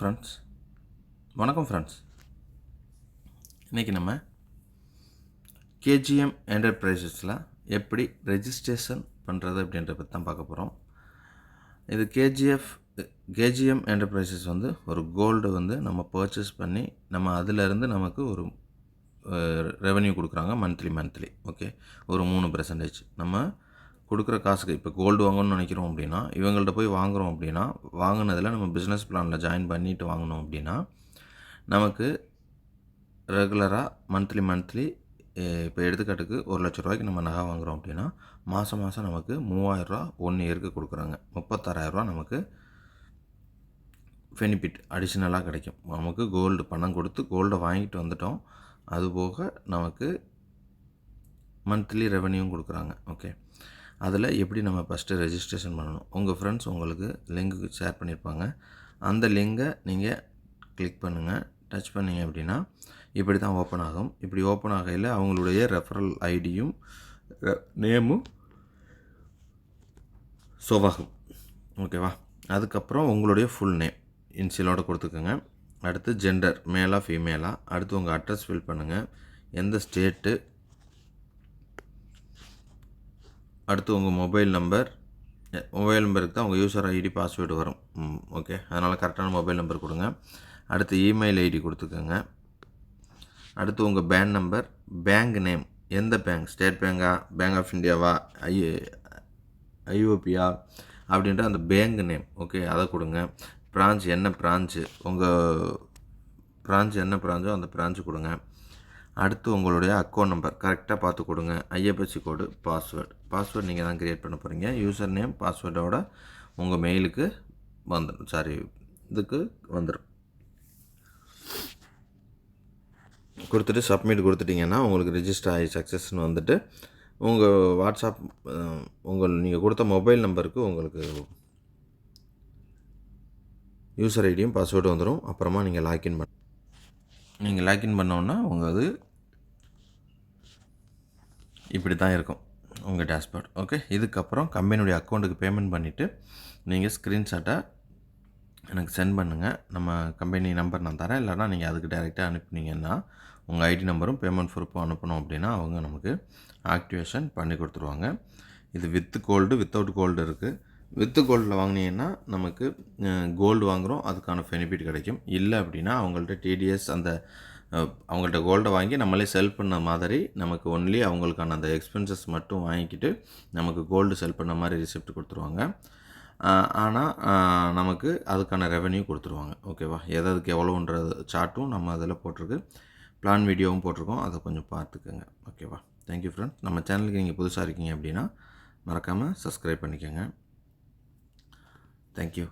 Friends. வணக்கம் friends. இன்றைக்கி நம்ம கேஜிஎம் என்டர்பிரைசஸில் எப்படி ரெஜிஸ்ட்ரேஷன் பண்ணுறது அப்படின்றத பற்றி தான் பார்க்க போகிறோம் இது கேஜிஎஃப் கேஜிஎம் என்டர்பிரைசஸ் வந்து ஒரு கோல்டு வந்து நம்ம பர்ச்சேஸ் பண்ணி நம்ம அதிலேருந்து நமக்கு ஒரு ரெவன்யூ கொடுக்குறாங்க மந்த்லி மந்த்லி ஓகே ஒரு மூணு பர்சன்டேஜ் நம்ம கொடுக்குற காசுக்கு இப்போ கோல்டு வாங்கணும்னு நினைக்கிறோம் அப்படின்னா இவங்கள்ட்ட போய் வாங்குகிறோம் அப்படின்னா வாங்கினதில் நம்ம பிஸ்னஸ் பிளானில் ஜாயின் பண்ணிட்டு வாங்கினோம் அப்படின்னா நமக்கு ரெகுலராக மந்த்லி மந்த்லி இப்போ எடுத்துக்காட்டுக்கு ஒரு லட்ச ரூபாய்க்கு நம்ம நகை வாங்குகிறோம் அப்படின்னா மாதம் மாதம் நமக்கு மூவாயிரரூவா ஒன் இயருக்கு கொடுக்குறாங்க. முப்பத்தாறாயிரரூவா நமக்கு பெனிஃபிட் அடிஷ்னலாக கிடைக்கும். நமக்கு கோல்டு பணம் கொடுத்து கோல்டை வாங்கிட்டு வந்துட்டோம். அதுபோக நமக்கு மந்த்லி ரெவன்யூவும் கொடுக்குறாங்க. ஓகே அதில் எப்படி நம்ம ஃபஸ்ட்டு ரெஜிஸ்ட்ரேஷன் பண்ணணும்? உங்கள் ஃப்ரெண்ட்ஸ் உங்களுக்கு லிங்க்கு ஷேர் பண்ணியிருப்பாங்க. அந்த லிங்கை நீங்கள் கிளிக் பண்ணுங்கள் டச் பண்ணிங்க அப்படின்னா இப்படி தான் ஓப்பன் ஆகும். இப்படி ஓப்பன் ஆகையில் அவங்களுடைய ரெஃபரல் ஐடியும் நேமும் சோவாகும் ஓகேவா அதுக்கப்புறம் உங்களுடைய ஃபுல் நேம் இன்சியலோடு கொடுத்துக்கோங்க. அடுத்து ஜெண்டர் மேலா ஃபீமேலா அடுத்து உங்கள் அட்ரஸ் ஃபில் பண்ணுங்கள் எந்த ஸ்டேட்டு அடுத்து உங்கள் மொபைல் நம்பர். மொபைல் நம்பருக்கு தான் உங்கள் யூசர் ஐடி பாஸ்வேர்டு வரும். ஓகே. அதனால் கரெக்டான மொபைல் நம்பர் கொடுங்க. அடுத்து இமெயில் ஐடி கொடுத்துக்கோங்க. அடுத்து உங்கள் பேங்க் நம்பர். Bank name. எந்த பேங்க்? ஸ்டேட் பேங்கா? பேங்க் ஆஃப் இந்தியாவா? ஐ ஐஓபியா? அப்படின்ற அந்த பேங்க் நேம். ஓகே அதை கொடுங்க. பிரான்ச் என்ன பிரான்ச்சு? உங்கள் பிரான்ச் என்ன பிரான்ச்சோ அந்த பிரான்ச்சு கொடுங்க. அடுத்து உங்களுடைய அக்கௌண்ட் நம்பர் கரெக்டாக பார்த்து கொடுங்க. ஐஎஃப்எஸ்சி கோடு பாஸ்வேர்டு பாஸ்வேர்டு நீங்கள் தான் க்ரியேட் பண்ண போகிறீங்க யூசர் நேம் பாஸ்வேர்டோட உங்கள் மெயிலுக்கு வந்துடும் சாரி இதுக்கு வந்துடும் கொடுத்துட்டு சப்மிட் கொடுத்துட்டிங்கன்னா உங்களுக்கு ரிஜிஸ்டர் ஆகி சக்ஸஸ்னு வந்துட்டு உங்கள் வாட்ஸ்அப் உங்கள் நீங்கள் கொடுத்த மொபைல் நம்பருக்கு உங்களுக்கு யூசர் ஐடியும் பாஸ்வேர்டும் வந்துடும் அப்புறமா நீங்கள் லாக்இன் பண்ண நீங்கள் லாக்இன் பண்ணோன்னா உங்கள் அது இப்படி தான் இருக்கும் உங்கள் டேஷ்போர்ட் ஓகே இதுக்கப்புறம் கம்பெனியுடைய அக்கௌண்ட்டுக்கு பேமெண்ட் பண்ணிவிட்டு நீங்கள் ஸ்க்ரீன்ஷாட்டை எனக்கு சென்ட் பண்ணுங்கள் நம்ம கம்பெனி நம்பர் நான் தரேன். இல்லைனா நீங்கள் அதுக்கு டைரெக்டாக அனுப்புனீங்கன்னா உங்கள் ஐடி நம்பரும் பேமெண்ட் ப்ரூஃபும் அனுப்பணும் அப்படின்னா அவங்க நமக்கு ஆக்டிவேஷன் பண்ணி கொடுத்துருவாங்க. இது வித்து கோல்டு வித்தவுட் கோல்டு இருக்குது வித்து கோல்டில் வாங்கினீங்கன்னா நமக்கு கோல்டு வாங்குகிறோம் அதுக்கான பெனிஃபிட் கிடைக்கும். இல்லை அப்படின்னா அவங்கள்ட்ட டிடிஎஸ் அந்த அவங்கள்ட்ட கோல்டை வாங்கி நம்மளே செல் பண்ண மாதிரி நமக்கு ஒன்லி அவங்களுக்கான அந்த எக்ஸ்பென்சஸ் மட்டும் வாங்கிக்கிட்டு நமக்கு கோல்டு செல் பண்ண மாதிரி ரிசிப்ட் கொடுத்துருவாங்க. ஆனால் நமக்கு அதுக்கான ரெவன்யூ கொடுத்துருவாங்க. ஓகேவா எதற்கு எவ்வளோன்றது சார்ட்டும் நம்ம அதில் போட்டிருக்கு. பிளான் வீடியோவும் போட்டிருக்கோம். அதை கொஞ்சம் பார்த்துக்கோங்க. ஓகேவா தேங்க்யூ ஃப்ரெண்ட்ஸ் நம்ம சேனலுக்கு நீங்கள் புதுசாக இருக்கீங்க அப்படின்னா மறக்காமல் சப்ஸ்கிரைப் பண்ணிக்கோங்க. தேங்க்யூ